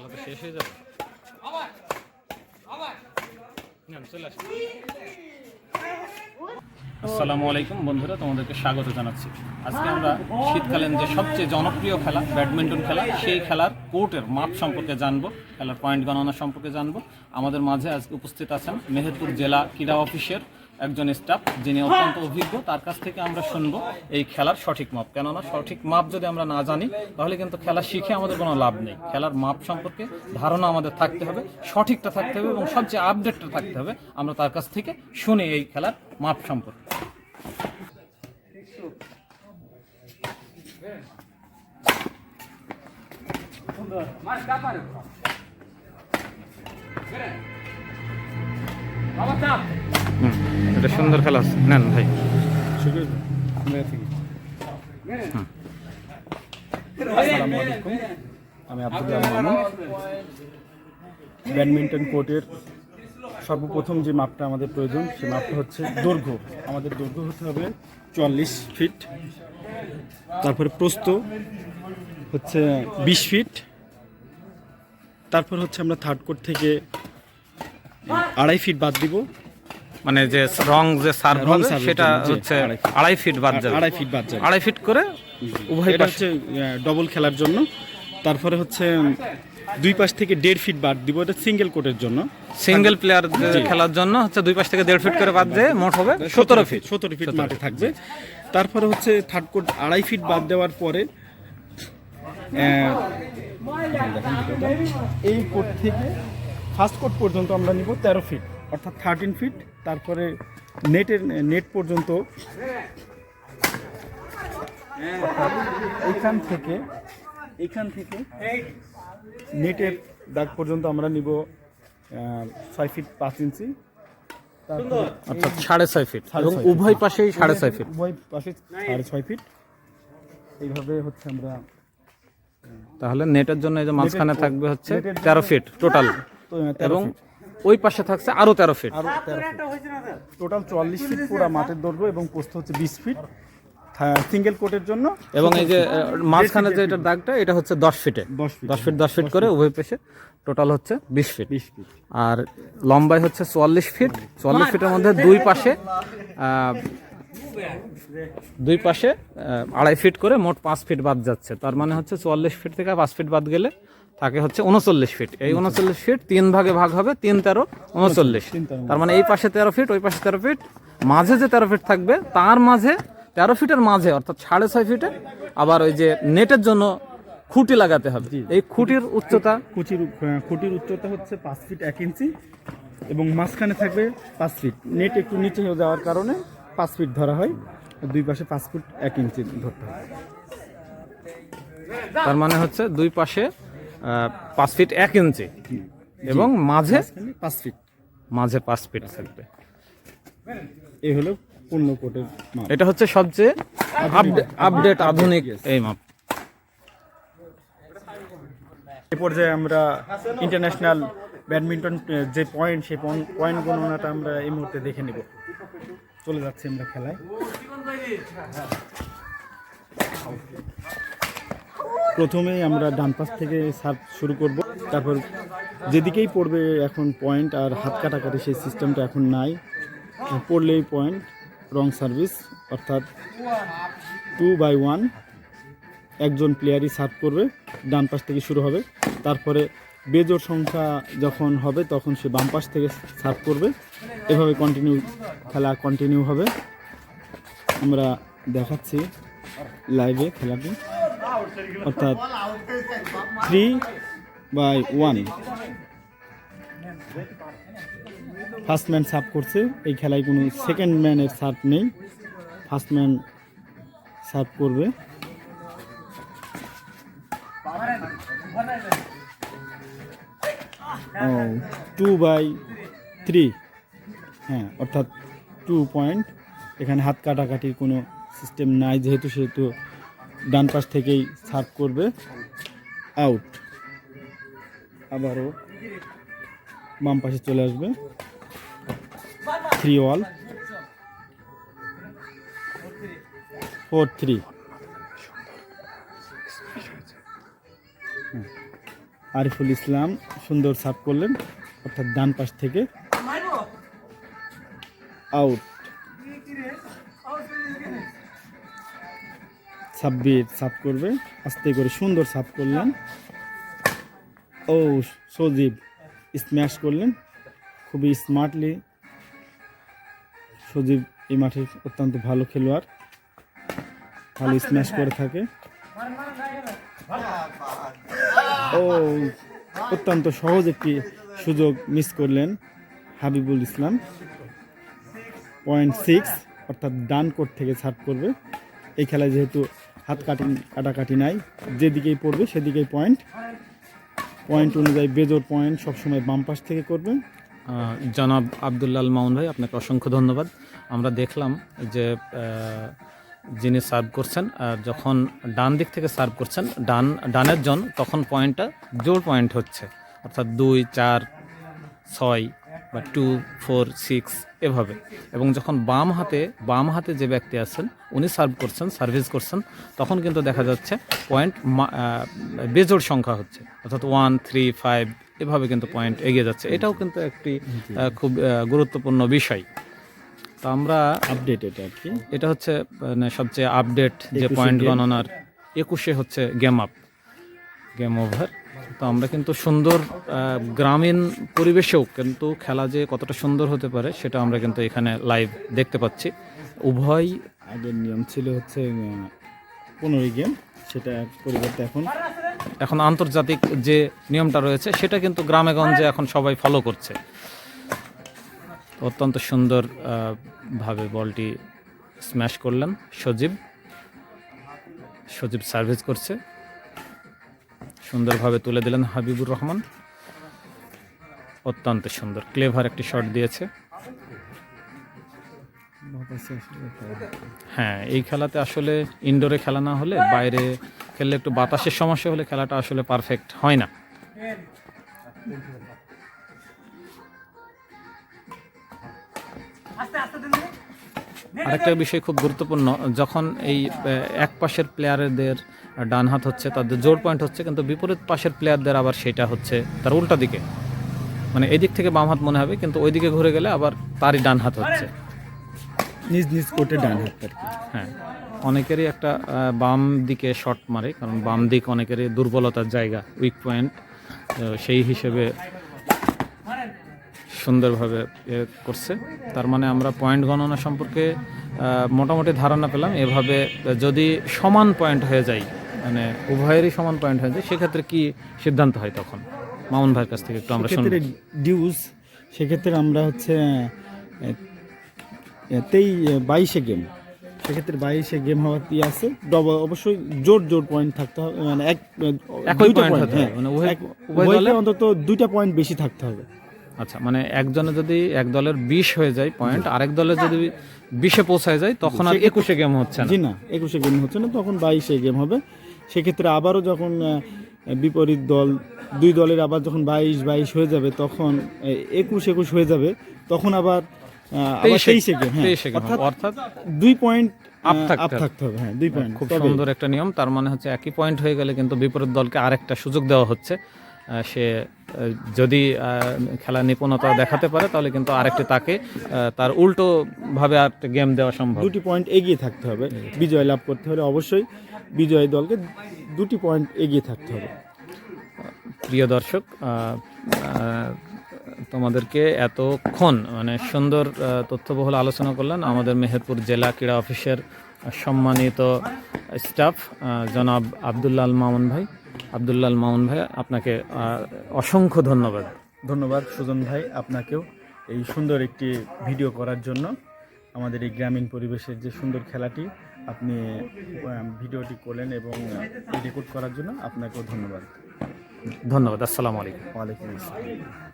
তো শেষ হয়ে যাবে। আসসালামু আলাইকুম বন্ধুরা, তোমাদেরকে স্বাগত জানাচ্ছি। আজকে আমরা শীতকালীন যে সবচেয়ে জনপ্রিয় খেলা, ব্যাডমিন্টন খেলা, সেই খেলার কোর্টের মাপ সম্পর্কে জানব, খেলার পয়েন্ট গণনা সম্পর্কে জানব। আমাদের মাঝে আজকে উপস্থিত আছেন মেহেরপুর জেলা ক্রীড়া অফিসের একজন স্টাফ যিনি অত্যন্ত অভিজ্ঞ, তার কাছ থেকে আমরা শুনব এই খেলার সঠিক মাপ। কেননা সঠিক মাপ যদি আমরা না জানি, তাহলে কিন্তু খেলা শিখে আমাদের কোনো লাভ নেই। খেলার মাপ সম্পর্কে ধারণা আমাদের থাকতে হবে, সঠিকটা থাকতে হবে এবং সবচেয়ে আপডেটটা থাকতে হবে। আমরা তার কাছ থেকে শুনি এই খেলার মাপ সম্পর্কে। হুম, এটা সুন্দর খেলা আছে। নেন ভাই। আমি মামুন। ব্যাডমিন্টন কোর্টের সর্বপ্রথম যে মাপটা আমাদের প্রয়োজন, সে মাপটা হচ্ছে দৈর্ঘ্য। আমাদের দৈর্ঘ্য হতে হবে চুয়াল্লিশ ফিট। তারপরে প্রস্থ হচ্ছে বিশ ফিট। তারপর হচ্ছে আমরা থার্ড কোর্ট থেকে আড়াই ফিট বাদ দিব। মানে যে রং যে সার্ভ হবে সেটা হচ্ছে আড়াই ফিট বাদ যাবে। আড়াই ফিট বাদ যাবে। আড়াই ফিট করে উভয় পাশে। হচ্ছে ডবল খেলার জন্য। তারপরে হচ্ছে দুই পাশ থেকে দেড় ফিট বাদ দিব। এটা সিঙ্গেল কোর্টের জন্য। সিঙ্গেল প্লেয়ার খেলার জন্য হচ্ছে দুই পাশ থেকে দেড় ফিট করে বাদ দিয়ে মোট হবে সতেরো ফিট সতেরো ফিট মাঠে থাকবে। তারপরে হচ্ছে থার্ড কোর্ট আড়াই ফিট বাদ দেওয়ার পরে এই কোর্ট থেকে ফার্স্ট কোর্ট পর্যন্ত আমরা নিব তেরো ফিট অর্থাৎ থার্টিন ফিট তারপরে নেটের নেট পর্যন্ত। এইখান থেকে এইখান থেকে নেটের দাগ পর্যন্ত আমরা নিব ছয় ফিট পাঁচ ইঞ্চি। অর্থাৎ সাড়ে ছয় ফিট এবং উভয় পাশেই সাড়ে ছয় ফিট উভয় পাশে সাড়ে ছয় ফিট এইভাবে হচ্ছে আমরা তাহলে নেটের জন্য এই যে মাঝখানে থাকবে হচ্ছে তেরো ফিট টোটাল এবং। ওই পাশে থাকছে আরও তেরো ফিট আরও তেরো ফিট টোটাল চুয়াল্লিশ ফিট পুরো মাঠের দৈর্ঘ্য এবং পোস্ত হচ্ছে বিশ ফিট সিঙ্গেল কোটের জন্য। এবং এই যে মাঝখানে যে এটা দাগটা এটা হচ্ছে দশ ফিটে দশ ফিট দশ ফিট দশ ফিট করে উভয় পাশে টোটাল হচ্ছে বিশ ফিট বিশ ফিট আর লম্বাই হচ্ছে চুয়াল্লিশ ফিট চুয়াল্লিশ ফিটের মধ্যে দুই পাশে দুই পাশে আড়াই ফিট করে মোট পাঁচ ফিট বাদ যাচ্ছে। তার মানে হচ্ছে চুয়াল্লিশ ফিট থেকে পাঁচ ফিট বাদ গেলে থাকে হচ্ছে উনচল্লিশ ফিট। এই উনচল্লিশ ফিট তিন ভাগে ভাগ হবে তিন তেরো উনচল্লিশ। তার। মানে এই পাশে তেরো ফিট ওই পাশে তেরো ফিট। মাঝে যে তেরো ফিট থাকবে তার মাঝে তেরো ফিটের মাঝে অর্থাৎ সাড়ে ছয় ফিটে আবার ওই যে নেটের জন্য খুঁটি লাগাতে হবে। এই খুঁটির উচ্চতা কুচির খুঁটির উচ্চতা হচ্ছে পাঁচ ফিট এক ইঞ্চি এবং মাঝখানে থাকবে পাঁচ ফিট। নেট একটু নিচে হয়ে যাওয়ার কারণে পাঁচ ফিট ধরা হয় দুই পাশে পাঁচ ফুট এক ইঞ্চি ধরতে হয়। তার মানে হচ্ছে দুই পাশে পাঁচ ফিট এক ইঞ্চি এবং মাঝে পাঁচ ফিট। মাঝে পাঁচ ফিট থাকবে। এই হলো পূর্ণ কোটের মাপ। এটা হচ্ছে সবচেয়ে আপডেট আধুনিক এই মাপ। এ পর্যায়ে আমরা ইন্টারন্যাশনাল ব্যাডমিন্টন যে পয়েন্ট সেই পয়েন্ট গণনাটা আমরা এই মুহূর্তে দেখে নেব। চলে যাচ্ছি আমরা খেলায়। প্রথমেই আমরা ডান পাশ থেকে সার্ভ শুরু করব। তারপর যেদিকেই পড়বে এখন পয়েন্ট আর হাত কাটাকাটি সেই সিস্টেমটা এখন নাই। পড়লেই পয়েন্ট, রং সার্ভিস, অর্থাৎ টু বাই ওয়ান। একজন প্লেয়ারই সার্ভ করবে, ডান পাশ থেকে শুরু হবে। তারপরে বেজোর সংখ্যা যখন হবে তখন সে বাম পাশ থেকে সার্ভ করবে। এভাবে কন্টিনিউ খেলা কন্টিনিউ হবে। আমরা দেখাচ্ছি লাইভে খেলাটি। অর্থাৎ three by one first man serve করছে। এই খেলায় কোনো সেকেন্ড ম্যানের সার্ভ নেই। ফার্স্ট ম্যান সার্ভ করবে। টু বাই থ্রি হ্যাঁ অর্থাৎ টু পয়েন্ট। এখানে হাত কাটাকাটির কোনো সিস্টেম নাই, যেহেতু সেহেতু ডান পাশ থেকেই সার্ভ করবে। আউট আবারও বাম পাশে চলে আসবে। Three all four three Ariful Islam সুন্দর সার্ভ করলেন, অর্থাৎ ডান পাশ থেকে আউট সাব্বির সাফ করবে। আস্তে করে সুন্দর সাফ করলেন। ও, সজীব স্ম্যাশ করলেন। খুবই স্মার্টলি সজীব এই মাঠে অত্যন্ত ভালো খেলোয়াড়। ভালো স্ম্যাশ করে থাকে। ও, অত্যন্ত সহজ একটি সুযোগ মিস করলেন হাবিবুল ইসলাম। পয়েন্ট সিক্স অর্থাৎ ডান কোর্ট থেকে সার্ভ করবে। এই খেলায় যেহেতু হাত কাটি কাটাকাটি নাই যেদিকেই পড়বে সেদিকেই পয়েন্ট পয়েন্ট অনুযায়ী বেজোর পয়েন্ট সবসময় বাম পাশ থেকে করবে। জনাব আবদুল্লাল মাউন ভাই, আপনাকে অসংখ্য ধন্যবাদ। আমরা দেখলাম যে যিনি সার্ভ করছেন আর যখন ডান দিক থেকে সার্ভ করছেন, ডান, ডানের জন, তখন পয়েন্টটা জোর পয়েন্ট হচ্ছে। অর্থাৎ দুই, চার, ছয় বা টু ফোর সিক্স এভাবে। এবং যখন বাম হাতে বাম হাতে যে ব্যক্তি আছেন উনি সার্ভ করছেন সার্ভিস করছেন তখন কিন্তু দেখা যাচ্ছে পয়েন্ট বেজোড় সংখ্যা হচ্ছে। অর্থাৎ ওয়ান থ্রি ফাইভ এভাবে কিন্তু পয়েন্ট এগিয়ে যাচ্ছে। এটাও কিন্তু একটি খুব গুরুত্বপূর্ণ বিষয়। তো আমরা আপডেট এটা আর কি। এটা হচ্ছে মানে সবচেয়ে আপডেট যে পয়েন্ট। গণনার। একুশে হচ্ছে গেম আপ গেম ওভার তো আমরা কিন্তু সুন্দর গ্রামীণ পরিবেশেও কিন্তু খেলা যে কতটা সুন্দর হতে পারে সেটা আমরা কিন্তু এখানে লাইভ দেখতে পাচ্ছি। উভয় আগের নিয়ম ছিল হচ্ছে পনেরোই গেম সেটা পরিবর্তে এখন এখন আন্তর্জাতিক যে নিয়মটা রয়েছে সেটা কিন্তু গ্রামে গঞ্জে এখন সবাই ফলো করছে। অত্যন্ত সুন্দর ভাবে বলটি স্ম্যাশ করলেন সজীব। সজীব সার্ভিস করছে। সুন্দরভাবে তুলে দিলেন হাবিবুর রহমান। অত্যন্ত সুন্দর। ক্লেভার একটি শট দিয়েছে। হ্যাঁ এই খেলাতে আসলে ইনডোরে খেলা না হলে বাইরে খেললে একটু বাতাসের সমস্যা হলে খেলাটা আসলে পারফেক্ট হয় না। আরেকটা বিষয় খুব গুরুত্বপূর্ণ যখন এই এক পাশের প্লেয়ারদের ডান হাত হচ্ছে তাদের জোর পয়েন্ট হচ্ছে কিন্তু বিপরীত পাশের প্লেয়ারদের আবার সেটা হচ্ছে তার উল্টা দিকে। মানে এদিক থেকে বাম হাত মনে হবে কিন্তু ওইদিকে ঘুরে গেলে আবার তারই ডান হাত হচ্ছে। নিজ নিজ কোর্টে ডান হাত আর কি। হ্যাঁ অনেকেরই একটা বাম দিকে শট মারে কারণ বাম দিক অনেকেরই দুর্বলতার জায়গা উইক পয়েন্ট সেই হিসেবে সুন্দরভাবে করছে। তার মানে আমরা পয়েন্ট গণনা সম্পর্কে মোটামুটি ধারণা পেলাম। এভাবে যদি সমান পয়েন্ট হয়ে যায় মানে উভয়েরই সমান পয়েন্ট হয়ে যায় সেক্ষেত্রে কি সিদ্ধান্ত হয় তখন? মামুন ভাইয়ের কাছ থেকে একটু আমরা সেক্ষেত্রে ডিউজ সেক্ষেত্রে আমরা হচ্ছে তেই বাইশে গেম সেক্ষেত্রে বাইশে গেম হওয়ার কি আছে? ডবল অবশ্যই জোর জোর পয়েন্ট থাকতে হবে মানে এক দুইটা হবে, হ্যাঁ। মানে অন্তত দুইটা পয়েন্ট বেশি থাকতে হবে। আচ্ছা মানে একজনে যদি এক দলের বিশ হয়ে যায় পয়েন্ট আরেক দলের যদি বিশে পৌঁছায় যায় তখন আর একুশে গেম হচ্ছে না। জি না একুশে গেম হচ্ছে না তখন বাইশে গেম হবে। সেক্ষেত্রে আবারও যখন বিপরীত দল দুই দলের আবার যখন বাইশ বাইশ হয়ে যাবে তখন একুশ একুশ হয়ে যাবে তখন আবার তেইশে- গেম হ্যাঁ। অর্থাৎ দুই পয়েন্ট আপ। থাকতে হবে। হ্যাঁ দুই পয়েন্ট খুব সুন্দর একটা নিয়ম তার মানে হচ্ছে একই পয়েন্ট হয়ে গেলে কিন্তু বিপরীত দলকে আরেকটা সুযোগ দেওয়া হচ্ছে সে যদি খেলা নিপুণতা দেখাতে পারে তাহলে কিন্তু আরেকটি তাকে তার উল্টো ভাবে আরেকটা গেম দেওয়া সম্ভব। দুটি পয়েন্ট এগিয়ে থাকতে হবে। বিজয় লাভ করতে হলে অবশ্যই বিজয় দলকে দুটি পয়েন্ট এগিয়ে থাকতে হবে। প্রিয় দর্শক তোমাদেরকে এতক্ষণ মানে সুন্দর তথ্যবহুল আলোচনা করলেন আমাদের মেহেরপুর জেলা ক্রীড়া অফিসের সম্মানিত স্টাফ জনাব আবদুল্লাল মামুন ভাই। আবদুল্লাল মামুন ভাই আপনাকে অসংখ্য ধন্যবাদ। ধন্যবাদ সুজন ভাই আপনাকেও এই সুন্দর একটি ভিডিও করার জন্য। আমাদের এই গ্রামীণ পরিবেশের যে সুন্দর খেলাটি আপনি ভিডিওটি করলেন এবং রেকর্ড করার জন্য আপনাকেও ধন্যবাদ। ধন্যবাদ আসসালামু আলাইকুম। ওয়ালাইকুম আসসালাম।